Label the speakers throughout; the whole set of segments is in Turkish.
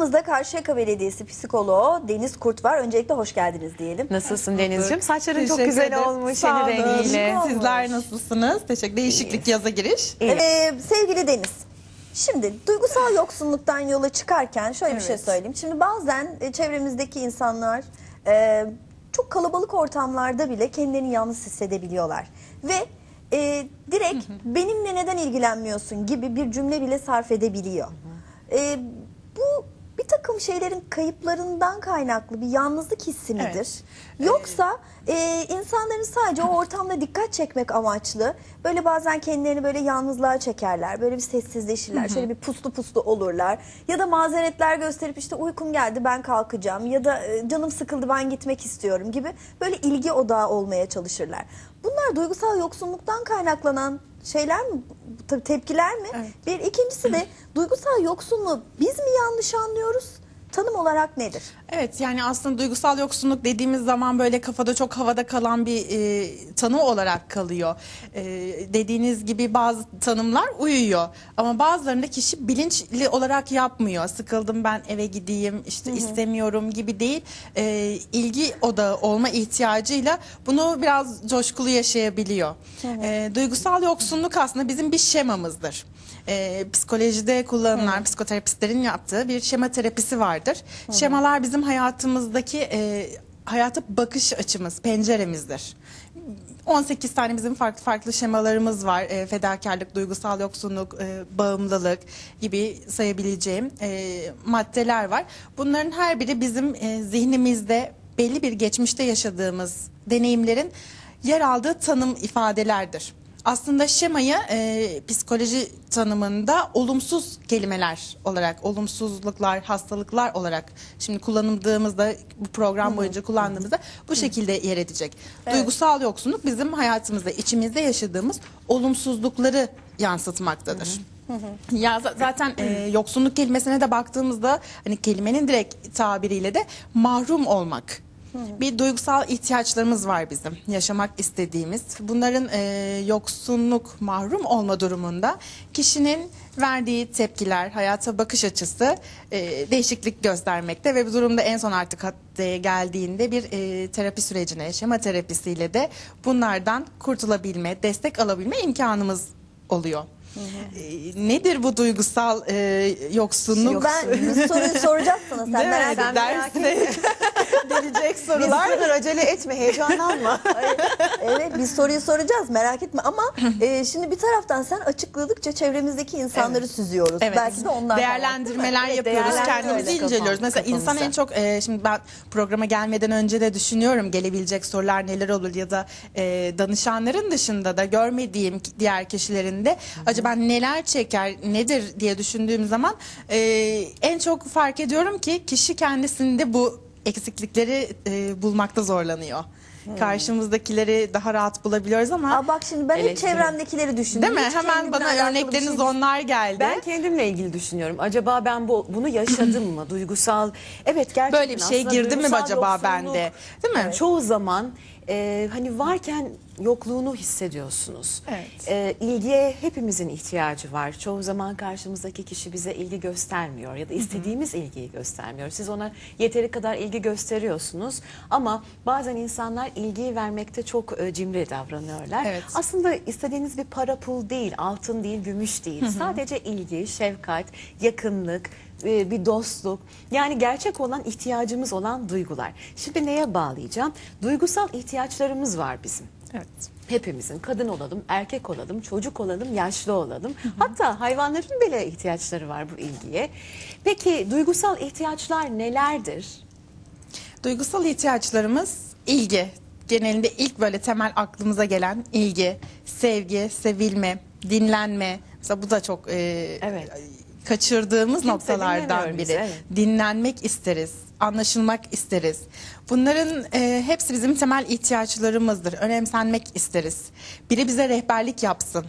Speaker 1: Yanımızda Karşıyaka Belediyesi psikoloğu Deniz Kurt var. Öncelikle hoş geldiniz diyelim.
Speaker 2: Nasılsın Deniz'ciğim? Saçların çok
Speaker 3: Teşekkür
Speaker 2: güzel
Speaker 3: ederim.
Speaker 2: olmuş
Speaker 3: Sağ olun.
Speaker 2: rengiyle.
Speaker 1: olmuş.
Speaker 3: Sizler nasılsınız? Teşekkür Değişiklik yaza giriş.
Speaker 1: Ee, sevgili Deniz, şimdi duygusal yoksunluktan yola çıkarken şöyle bir şey
Speaker 3: Evet.
Speaker 1: söyleyeyim. Şimdi bazen e, çevremizdeki insanlar e, çok kalabalık ortamlarda bile kendilerini yalnız hissedebiliyorlar. Ve e, direkt benimle neden ilgilenmiyorsun gibi bir cümle bile sarf edebiliyor. E, takım şeylerin kayıplarından kaynaklı bir yalnızlık hissi midir?
Speaker 3: Evet.
Speaker 1: Yoksa e, insanların sadece o ortamda dikkat çekmek amaçlı böyle bazen kendilerini böyle yalnızlığa çekerler. Böyle bir sessizleşirler. Şöyle bir puslu puslu olurlar. Ya da mazeretler gösterip işte uykum geldi ben kalkacağım. Ya da e, canım sıkıldı ben gitmek istiyorum gibi böyle ilgi odağı olmaya çalışırlar. Bunlar duygusal yoksunluktan kaynaklanan şeyler mi? Tabii tepkiler mi? Bir ikincisi de duygusal yoksunluğu biz mi yanlış anlıyoruz? Tanım olarak nedir?
Speaker 3: Evet yani aslında duygusal yoksunluk dediğimiz zaman böyle kafada çok havada kalan bir e, tanım olarak kalıyor. E, dediğiniz gibi bazı tanımlar uyuyor ama bazılarında kişi bilinçli olarak yapmıyor. Sıkıldım ben eve gideyim işte istemiyorum gibi değil. E, ilgi odağı olma ihtiyacıyla bunu biraz coşkulu yaşayabiliyor. E, duygusal yoksunluk aslında bizim bir şemamızdır. E, psikolojide kullanılan psikoterapistlerin yaptığı bir şema terapisi vardır. Şemalar bizim hayatımızdaki e, hayata bakış açımız, penceremizdir. 18 tane bizim farklı farklı şemalarımız var. E, fedakarlık, duygusal yoksunluk, e, bağımlılık gibi sayabileceğim e, maddeler var. Bunların her biri bizim e, zihnimizde belli bir geçmişte yaşadığımız deneyimlerin yer aldığı tanım ifadelerdir. Aslında şemayı e, psikoloji tanımında olumsuz kelimeler olarak, olumsuzluklar, hastalıklar olarak şimdi kullanıldığımızda bu program boyunca kullandığımızda bu şekilde yer edecek. Duygusal yoksunluk bizim hayatımızda, içimizde yaşadığımız olumsuzlukları yansıtmaktadır. Ya za- zaten e, yoksunluk kelimesine de baktığımızda hani kelimenin direkt tabiriyle de mahrum olmak. Bir duygusal ihtiyaçlarımız var bizim yaşamak istediğimiz. Bunların e, yoksunluk, mahrum olma durumunda kişinin verdiği tepkiler, hayata bakış açısı e, değişiklik göstermekte ve bu durumda en son artık geldiğinde bir e, terapi sürecine, şema terapisiyle de bunlardan kurtulabilme, destek alabilme imkanımız oluyor. E, nedir bu duygusal e, yoksunluk?
Speaker 1: Ben soruyu soracağım sana. Sen
Speaker 3: Değil mi?
Speaker 1: merak etme.
Speaker 3: Gelecek
Speaker 2: Biz
Speaker 3: sorular.
Speaker 2: bu kadar acele etme, heyecanlanma.
Speaker 1: Evet biz soruyu soracağız merak etme ama e, şimdi bir taraftan sen açıkladıkça çevremizdeki insanları süzüyoruz.
Speaker 3: Evet.
Speaker 1: Belki de onlar
Speaker 3: değerlendirmeler
Speaker 2: Evet,
Speaker 3: yapıyoruz,
Speaker 2: değerlendirme
Speaker 3: kendimizi inceliyoruz. Mesela insan en çok e, şimdi ben programa gelmeden önce de düşünüyorum gelebilecek sorular neler olur ya da e, danışanların dışında da görmediğim diğer kişilerin de acaba neler çeker, nedir diye düşündüğüm zaman e, en çok fark ediyorum ki kişi kendisinde bu eksiklikleri e, bulmakta zorlanıyor. Karşımızdakileri daha rahat bulabiliyoruz ama
Speaker 1: Aa, bak şimdi ben hep
Speaker 2: Eleştiri.
Speaker 1: çevremdekileri düşündüm.
Speaker 3: değil mi?
Speaker 1: Hiç
Speaker 3: Hemen bana örnekleriniz
Speaker 1: şey
Speaker 3: onlar geldi.
Speaker 2: Ben kendimle ilgili düşünüyorum. Acaba ben bu bunu yaşadım mı? Duygusal. Evet gerçekten
Speaker 3: Böyle bir şey girdi mi acaba bende? Değil mi?
Speaker 2: Çoğu zaman e, hani varken yokluğunu hissediyorsunuz.
Speaker 3: Evet.
Speaker 2: E, ilgiye hepimizin ihtiyacı var. Çoğu zaman karşımızdaki kişi bize ilgi göstermiyor ya da istediğimiz ilgiyi göstermiyor. Siz ona yeteri kadar ilgi gösteriyorsunuz ama bazen insanlar ilgiyi vermekte çok e, cimri davranıyorlar.
Speaker 3: Evet.
Speaker 2: Aslında istediğiniz bir para pul değil, altın değil, gümüş değil. Sadece ilgi, şefkat, yakınlık, e, bir dostluk. Yani gerçek olan ihtiyacımız olan duygular. Şimdi neye bağlayacağım? Duygusal ihtiyaçlarımız var bizim.
Speaker 3: Evet.
Speaker 2: Hepimizin kadın olalım, erkek olalım, çocuk olalım, yaşlı olalım. Hatta hayvanların bile ihtiyaçları var bu ilgiye. Peki duygusal ihtiyaçlar nelerdir?
Speaker 3: Duygusal ihtiyaçlarımız ilgi. Genelinde ilk böyle temel aklımıza gelen ilgi, sevgi, sevilme, dinlenme. Mesela bu da çok e,
Speaker 2: Evet.
Speaker 3: Kaçırdığımız
Speaker 2: Kimse
Speaker 3: noktalardan biri.
Speaker 2: bizi, evet.
Speaker 3: Dinlenmek isteriz, anlaşılmak isteriz. Bunların e, hepsi bizim temel ihtiyaçlarımızdır. Önemsenmek isteriz. Biri bize rehberlik yapsın,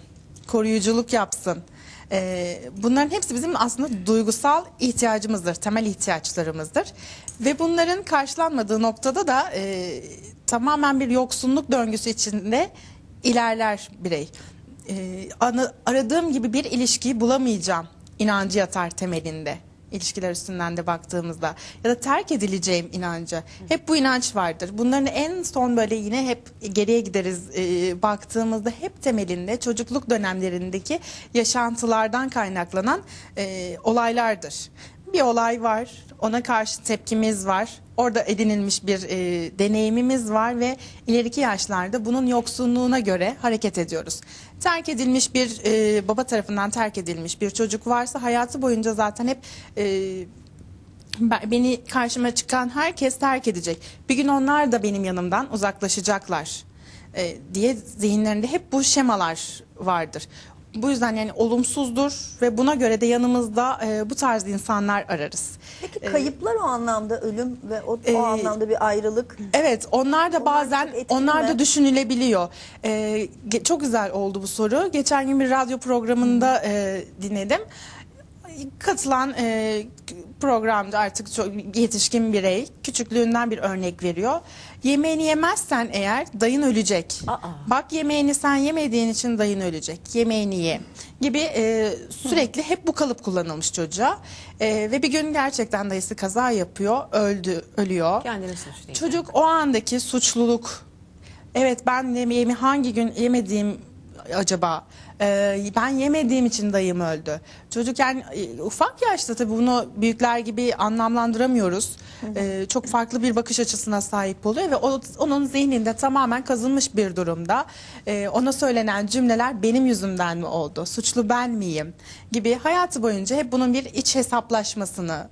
Speaker 3: koruyuculuk yapsın. E, bunların hepsi bizim aslında duygusal ihtiyacımızdır, temel ihtiyaçlarımızdır. Ve bunların karşılanmadığı noktada da e, tamamen bir yoksunluk döngüsü içinde ilerler birey. E, aradığım gibi bir ilişkiyi bulamayacağım inancı yatar temelinde ilişkiler üstünden de baktığımızda ya da terk edileceğim inancı. Hep bu inanç vardır. Bunların en son böyle yine hep geriye gideriz e, baktığımızda hep temelinde çocukluk dönemlerindeki yaşantılardan kaynaklanan e, olaylardır. Bir olay var, ona karşı tepkimiz var. Orada edinilmiş bir e, deneyimimiz var ve ileriki yaşlarda bunun yoksunluğuna göre hareket ediyoruz. Terk edilmiş bir e, baba tarafından terk edilmiş bir çocuk varsa hayatı boyunca zaten hep e, ben- beni karşıma çıkan herkes terk edecek. Bir gün onlar da benim yanımdan uzaklaşacaklar e, diye zihinlerinde hep bu şemalar vardır. Bu yüzden yani olumsuzdur ve buna göre de yanımızda e, bu tarz insanlar ararız.
Speaker 1: Peki kayıplar o anlamda ölüm ve o, o
Speaker 3: Ee,
Speaker 1: anlamda bir ayrılık.
Speaker 3: Evet, onlar da bazen
Speaker 1: çok etkili
Speaker 3: onlar da düşünülebiliyor. Ee, ge- çok güzel oldu bu soru. Geçen gün bir radyo programında e, dinledim. Katılan e, programda artık çok yetişkin birey küçüklüğünden bir örnek veriyor. Yemeğini yemezsen eğer dayın ölecek.
Speaker 2: Aa.
Speaker 3: Bak yemeğini sen yemediğin için dayın ölecek. Yemeğini ye gibi e, sürekli hep bu kalıp kullanılmış çocuğa. E, ve bir gün gerçekten dayısı kaza yapıyor, öldü, ölüyor.
Speaker 2: Kendini suçlayacak.
Speaker 3: Çocuk o andaki suçluluk. Evet ben yemeğimi hangi gün yemediğim acaba? Ee, ben yemediğim için dayım öldü. Çocuk yani e, ufak yaşta tabii bunu büyükler gibi anlamlandıramıyoruz. Ee, çok farklı bir bakış açısına sahip oluyor ve o, onun zihninde tamamen kazınmış bir durumda. Ee, ona söylenen cümleler benim yüzümden mi oldu? Suçlu ben miyim? Gibi hayatı boyunca hep bunun bir iç hesaplaşmasını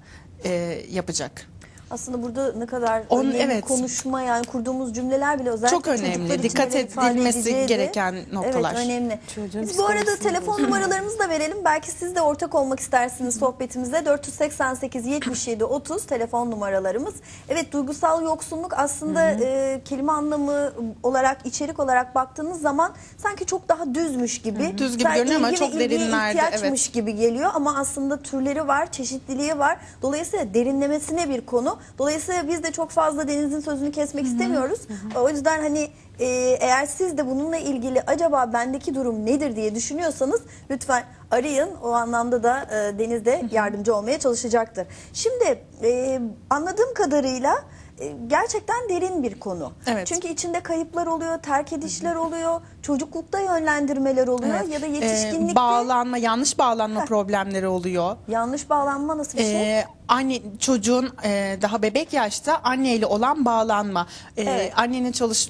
Speaker 3: e, yapacak.
Speaker 1: Aslında burada ne kadar
Speaker 3: Onun-
Speaker 1: önemli
Speaker 3: evet.
Speaker 1: konuşma yani kurduğumuz cümleler bile özellikle
Speaker 3: Çok önemli. Dikkat edilmesi gereken noktalar.
Speaker 1: Evet önemli.
Speaker 2: Çocuğun
Speaker 1: Biz bu arada telefon numaralarımızı da verelim. Belki siz de ortak olmak istersiniz sohbetimize. 488 77 30 telefon numaralarımız. Evet duygusal yoksunluk aslında e, kelime anlamı olarak içerik olarak baktığınız zaman sanki çok daha düzmüş gibi.
Speaker 3: Düz gibi görünüyor ama çok
Speaker 1: ilgiye
Speaker 3: derinlerde,
Speaker 1: ihtiyaçmış gibi geliyor ama aslında türleri var, çeşitliliği var. Dolayısıyla derinlemesine bir konu. Dolayısıyla biz de çok fazla Deniz'in sözünü kesmek istemiyoruz. O yüzden hani e, eğer siz de bununla ilgili acaba bendeki durum nedir diye düşünüyorsanız lütfen arayın. O anlamda da e, Deniz de yardımcı olmaya çalışacaktır. Şimdi e, anladığım kadarıyla e, gerçekten derin bir konu.
Speaker 3: Evet.
Speaker 1: Çünkü içinde kayıplar oluyor, terk edişler oluyor, çocuklukta yönlendirmeler oluyor
Speaker 3: Evet.
Speaker 1: ya da
Speaker 3: Ee,
Speaker 1: yetişkinlikte
Speaker 3: bağlanma, yanlış bağlanma problemleri oluyor.
Speaker 1: yanlış bağlanma nasıl bir şey?
Speaker 3: Ee, anne çocuğun e, daha bebek yaşta anneyle olan bağlanma. Ee,
Speaker 1: Evet.
Speaker 3: Annenin çalış,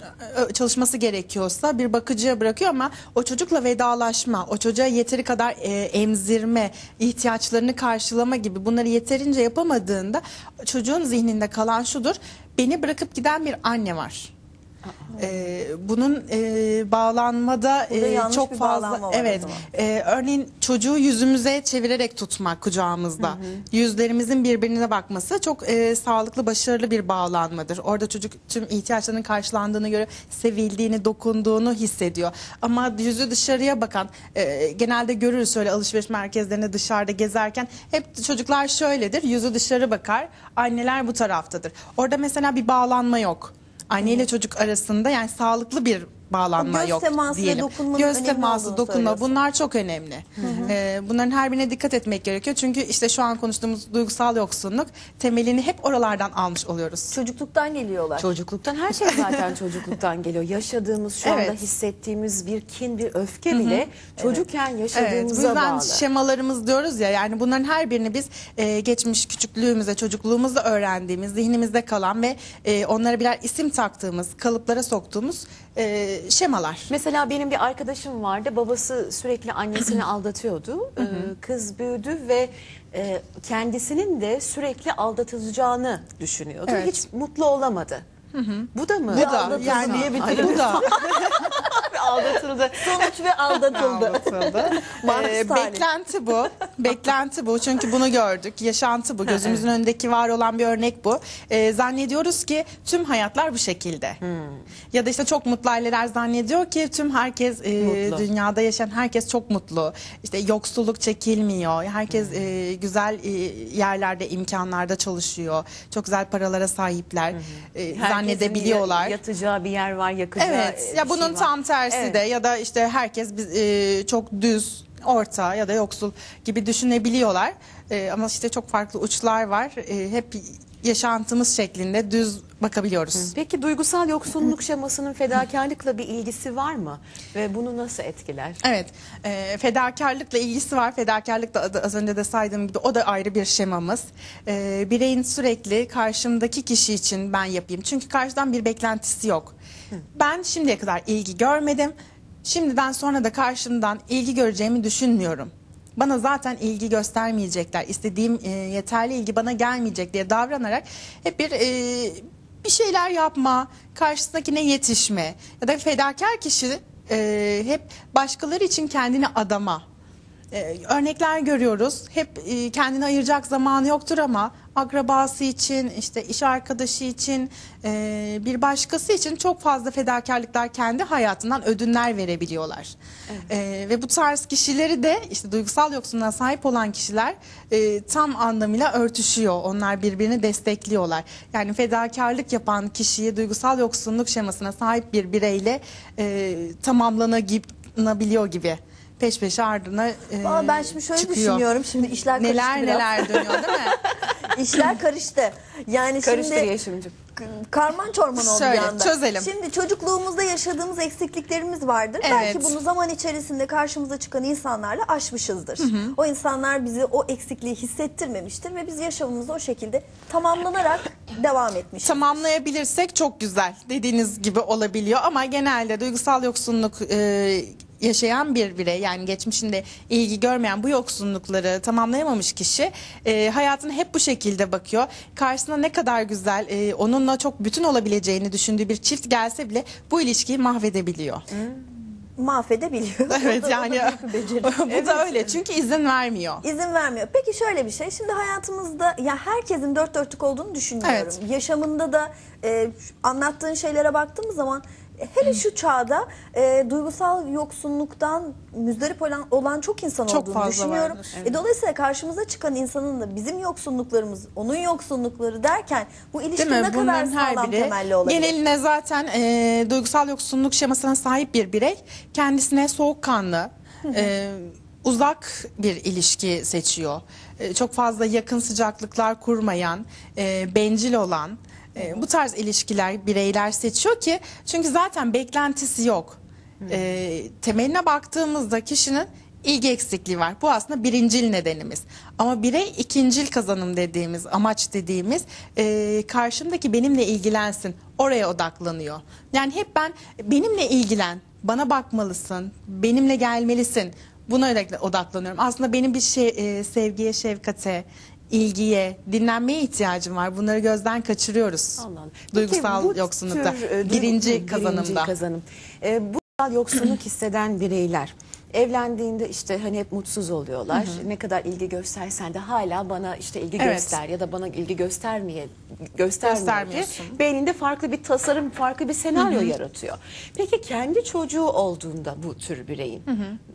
Speaker 3: çalışması gerekiyorsa bir bakıcıya bırakıyor ama o çocukla vedalaşma, o çocuğa yeteri kadar e, emzirme, ihtiyaçlarını karşılama gibi bunları yeterince yapamadığında çocuğun zihninde kalan şudur. Beni bırakıp giden bir anne var. Ee, bunun e, bağlanmada e, çok fazla evet ee, örneğin çocuğu yüzümüze çevirerek tutmak kucağımızda. Yüzlerimizin birbirine bakması çok e, sağlıklı, başarılı bir bağlanmadır. Orada çocuk tüm ihtiyaçlarının karşılandığını göre sevildiğini, dokunduğunu hissediyor. Ama yüzü dışarıya bakan, e, genelde görürüz şöyle alışveriş merkezlerinde dışarıda gezerken hep çocuklar şöyledir. Yüzü dışarı bakar, anneler bu taraftadır. Orada mesela bir bağlanma yok. Anne ile çocuk arasında yani sağlıklı bir bağlanma
Speaker 1: göz
Speaker 3: yok
Speaker 1: teması
Speaker 3: diyelim. Göz teması, dokunma bunlar çok önemli. Ee, bunların her birine dikkat etmek gerekiyor. Çünkü işte şu an konuştuğumuz duygusal yoksunluk temelini hep oralardan almış oluyoruz.
Speaker 1: Çocukluktan geliyorlar.
Speaker 2: Çocukluktan her şey zaten çocukluktan geliyor. Yaşadığımız şu anda
Speaker 3: Evet.
Speaker 2: hissettiğimiz bir kin, bir öfke bile çocukken
Speaker 3: Evet,
Speaker 2: yaşadığımıza
Speaker 3: yüzden
Speaker 2: bağlı.
Speaker 3: şemalarımız diyoruz ya yani bunların her birini biz e, geçmiş küçüklüğümüzde, çocukluğumuzda öğrendiğimiz, zihnimizde kalan ve e, onlara birer isim taktığımız, kalıplara soktuğumuz e, şemalar.
Speaker 2: Mesela benim bir arkadaşım vardı. Babası sürekli annesini aldatıyordu. Ee, Kız büyüdü ve e, kendisinin de sürekli aldatılacağını düşünüyordu.
Speaker 3: Evet.
Speaker 2: Hiç mutlu olamadı. Bu da mı?
Speaker 3: Bu da yani bu da
Speaker 2: aldatıldı.
Speaker 1: Sonuç ve aldatıldı.
Speaker 3: anlatıldı.
Speaker 1: Maruz
Speaker 3: Ee, beklenti bu. Beklenti bu. Çünkü bunu gördük. Yaşantı bu. Gözümüzün önündeki var olan bir örnek bu. Ee, zannediyoruz ki tüm hayatlar bu şekilde. Ya da işte çok mutlu aileler zannediyor ki tüm herkes e,
Speaker 2: Mutlu.
Speaker 3: dünyada yaşayan herkes çok mutlu. İşte yoksulluk çekilmiyor. Herkes e, güzel e, yerlerde, imkanlarda çalışıyor. Çok güzel paralara sahipler. E,
Speaker 2: Herkesin
Speaker 3: zannedebiliyorlar.
Speaker 2: ya- Yatacağı bir yer var, yakacağı
Speaker 3: Evet.
Speaker 2: e,
Speaker 3: Ya bunun
Speaker 2: şey var.
Speaker 3: tam tersi
Speaker 2: Evet.
Speaker 3: de ya da işte herkes biz, e, çok düz orta ya da yoksul gibi düşünebiliyorlar. E, ama işte çok farklı uçlar var. E, hep yaşantımız şeklinde düz bakabiliyoruz.
Speaker 2: Peki duygusal yoksunluk şemasının fedakarlıkla bir ilgisi var mı? Ve bunu nasıl etkiler?
Speaker 3: Evet, e, fedakarlıkla ilgisi var. Fedakarlık da az önce de saydığım gibi o da ayrı bir şemamız. E, bireyin sürekli karşımdaki kişi için ben yapayım. Çünkü karşıdan bir beklentisi yok. Ben şimdiye kadar ilgi görmedim. Şimdiden sonra da karşımdan ilgi göreceğimi düşünmüyorum. Bana zaten ilgi göstermeyecekler. İstediğim e, yeterli ilgi bana gelmeyecek diye davranarak hep bir e, bir şeyler yapma, karşısındakine yetişme ya da fedakar kişi e, hep başkaları için kendini adama. E, örnekler görüyoruz. Hep e, kendini ayıracak zamanı yoktur ama akrabası için, işte iş arkadaşı için, e, bir başkası için çok fazla fedakarlıklar kendi hayatından ödünler verebiliyorlar. E, ve bu tarz kişileri de işte duygusal yoksunluğa sahip olan kişiler e, tam anlamıyla örtüşüyor. Onlar birbirini destekliyorlar. Yani fedakarlık yapan kişiyi duygusal yoksunluk şemasına sahip bir bireyle e, tamamlanabiliyor gibi. Peş peşe ardına e,
Speaker 1: Ama ben şimdi şöyle
Speaker 3: çıkıyor.
Speaker 1: düşünüyorum. Şimdi işler karıştı
Speaker 3: Neler
Speaker 1: biraz.
Speaker 3: neler dönüyor değil mi?
Speaker 1: İşler karıştı. Yani
Speaker 2: Karıştır
Speaker 1: şimdi
Speaker 2: Yeşim'cim.
Speaker 1: karman çorman oldu
Speaker 3: Şöyle,
Speaker 1: bir anda.
Speaker 3: çözelim.
Speaker 1: Şimdi çocukluğumuzda yaşadığımız eksikliklerimiz vardır.
Speaker 3: Evet.
Speaker 1: Belki bunu zaman içerisinde karşımıza çıkan insanlarla aşmışızdır. O insanlar bizi o eksikliği hissettirmemiştir ve biz yaşamımızı o şekilde tamamlanarak devam etmişiz.
Speaker 3: Tamamlayabilirsek çok güzel dediğiniz gibi olabiliyor ama genelde duygusal yoksunluk e, yaşayan bir birey yani geçmişinde ilgi görmeyen bu yoksunlukları tamamlayamamış kişi e, hayatına hep bu şekilde bakıyor. Karşısına ne kadar güzel e, onunla çok bütün olabileceğini düşündüğü bir çift gelse bile bu ilişkiyi mahvedebiliyor.
Speaker 1: Mahvedebiliyor.
Speaker 3: Evet
Speaker 1: da-
Speaker 3: yani bu da öyle çünkü izin vermiyor.
Speaker 1: İzin vermiyor. Peki şöyle bir şey. Şimdi hayatımızda ya herkesin dört dörtlük olduğunu düşünmüyorum.
Speaker 3: Evet.
Speaker 1: Yaşamında da e, anlattığın şeylere baktığımız zaman hele şu çağda e, duygusal yoksunluktan müzdarip olan, olan çok insan
Speaker 3: Çok
Speaker 1: olduğunu
Speaker 3: fazla
Speaker 1: düşünüyorum.
Speaker 3: vardır.
Speaker 1: E, dolayısıyla karşımıza çıkan insanın da bizim yoksunluklarımız, onun yoksunlukları derken bu ilişki ne kadar sağlam
Speaker 3: biri
Speaker 1: temelli olabilir?
Speaker 3: geneline zaten e, duygusal yoksunluk şemasına sahip bir birey kendisine soğukkanlı, e, uzak bir ilişki seçiyor. E, çok fazla yakın sıcaklıklar kurmayan, e, bencil olan e, bu tarz ilişkiler bireyler seçiyor ki çünkü zaten beklentisi yok. E, temeline baktığımızda kişinin ilgi eksikliği var. Bu aslında birincil nedenimiz. Ama birey ikincil kazanım dediğimiz, amaç dediğimiz e, karşımdaki benimle ilgilensin. Oraya odaklanıyor. Yani hep ben benimle ilgilen, bana bakmalısın, benimle gelmelisin. Buna odaklanıyorum. Aslında benim bir şey, e, sevgiye, şefkate, ilgiye, dinlenmeye ihtiyacım var. Bunları gözden kaçırıyoruz.
Speaker 2: Allah Allah.
Speaker 3: Duygusal
Speaker 2: Peki bu
Speaker 3: yoksunlukta.
Speaker 2: tür, e,
Speaker 3: birinci
Speaker 2: Hı,
Speaker 3: kazanımda.
Speaker 2: kazanım. E, bu yoksunluk hisseden bireyler evlendiğinde işte hani hep mutsuz oluyorlar. Ne kadar ilgi göstersen de hala bana işte ilgi
Speaker 3: Evet.
Speaker 2: göster ya da bana ilgi göstermeye göstermiyor beyninde farklı bir tasarım, farklı bir senaryo yaratıyor. Peki kendi çocuğu olduğunda bu tür bireyin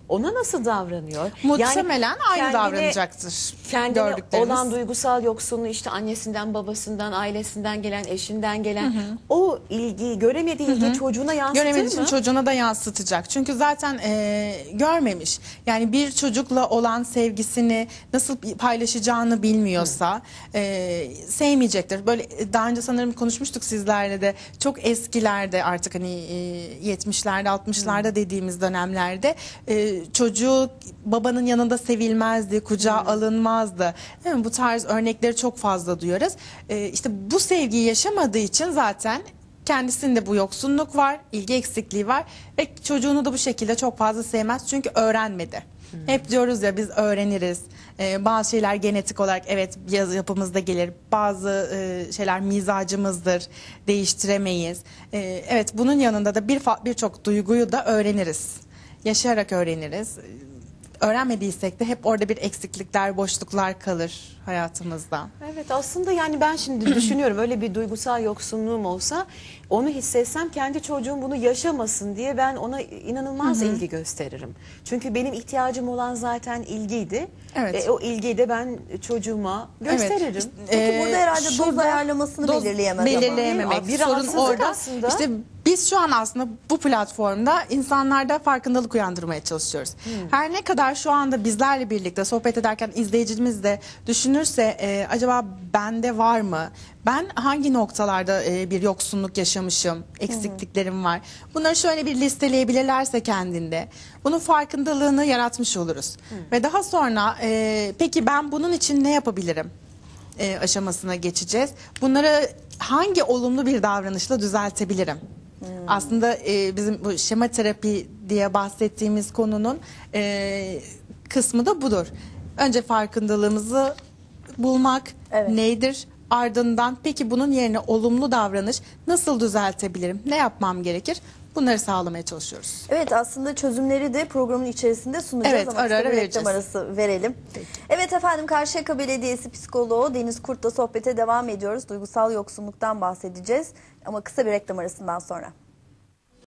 Speaker 2: ona nasıl davranıyor?
Speaker 3: Muhtemelen aynı
Speaker 2: kendine-
Speaker 3: davranacaktır.
Speaker 2: kendine olan duygusal yoksunluğu işte annesinden, babasından, ailesinden gelen, eşinden gelen o ilgiyi, göremediği ilgiyi çocuğuna yansıtır
Speaker 3: Göremediği
Speaker 2: mı?
Speaker 3: için çocuğuna da yansıtacak. Çünkü zaten e, görmemiş. Yani bir çocukla olan sevgisini nasıl paylaşacağını bilmiyorsa e, sevmeyecektir. Böyle e, daha önce sanırım konuşmuştuk sizlerle de. Çok eskilerde artık hani e, 70'lerde 60'larda dediğimiz dönemlerde e, çocuğu babanın yanında sevilmezdi, kucağa alınmazdı. Değil mi? Bu tarz örnekleri çok fazla duyuyoruz. E, işte bu sevgiyi yaşamadığı için zaten Kendisinde bu yoksunluk var, ilgi eksikliği var ve çocuğunu da bu şekilde çok fazla sevmez çünkü öğrenmedi. Hep diyoruz ya biz öğreniriz. Ee, bazı şeyler genetik olarak evet yapımızda gelir. Bazı e, şeyler mizacımızdır. Değiştiremeyiz. Ee, evet bunun yanında da bir fa- birçok duyguyu da öğreniriz. Yaşayarak öğreniriz. Öğrenmediysek de hep orada bir eksiklikler, boşluklar kalır hayatımızda.
Speaker 2: Evet aslında yani ben şimdi düşünüyorum öyle bir duygusal yoksunluğum olsa onu hissetsem kendi çocuğum bunu yaşamasın diye ben ona inanılmaz ilgi gösteririm. Çünkü benim ihtiyacım olan zaten ilgiydi.
Speaker 3: Evet.
Speaker 2: E, o ilgiyi de ben çocuğuma gösteririm.
Speaker 3: Evet.
Speaker 1: Peki
Speaker 3: Ee,
Speaker 1: burada herhalde doz ayarlamasını
Speaker 3: doz
Speaker 1: belirleyemez
Speaker 3: belirleyememek.
Speaker 2: Ama bir
Speaker 3: Sorun orada.
Speaker 2: aslında.
Speaker 3: İşte Biz şu an aslında bu platformda insanlarda farkındalık uyandırmaya çalışıyoruz. Her ne kadar şu anda bizlerle birlikte sohbet ederken izleyicimiz de düşünürse e, acaba bende var mı? Ben hangi noktalarda e, bir yoksunluk yaşamışım, eksikliklerim var? Bunları şöyle bir listeleyebilirlerse kendinde bunun farkındalığını yaratmış oluruz. Ve daha sonra e, peki ben bunun için ne yapabilirim? e, aşamasına geçeceğiz. Bunları hangi olumlu bir davranışla düzeltebilirim? Aslında e, bizim bu şema terapi diye bahsettiğimiz konunun e, kısmı da budur. Önce farkındalığımızı bulmak
Speaker 1: Evet.
Speaker 3: nedir? Ardından peki bunun yerine olumlu davranış nasıl düzeltebilirim? Ne yapmam gerekir? Bunları sağlamaya çalışıyoruz.
Speaker 1: Evet aslında çözümleri de programın içerisinde sunacağız
Speaker 3: Evet,
Speaker 1: ama
Speaker 3: ara ara vereceğiz.
Speaker 1: reklam arası verelim. Evet efendim Karşıyaka Belediyesi psikoloğu Deniz Kurt'la sohbete devam ediyoruz. Duygusal yoksunluktan bahsedeceğiz ama kısa bir reklam arasından sonra.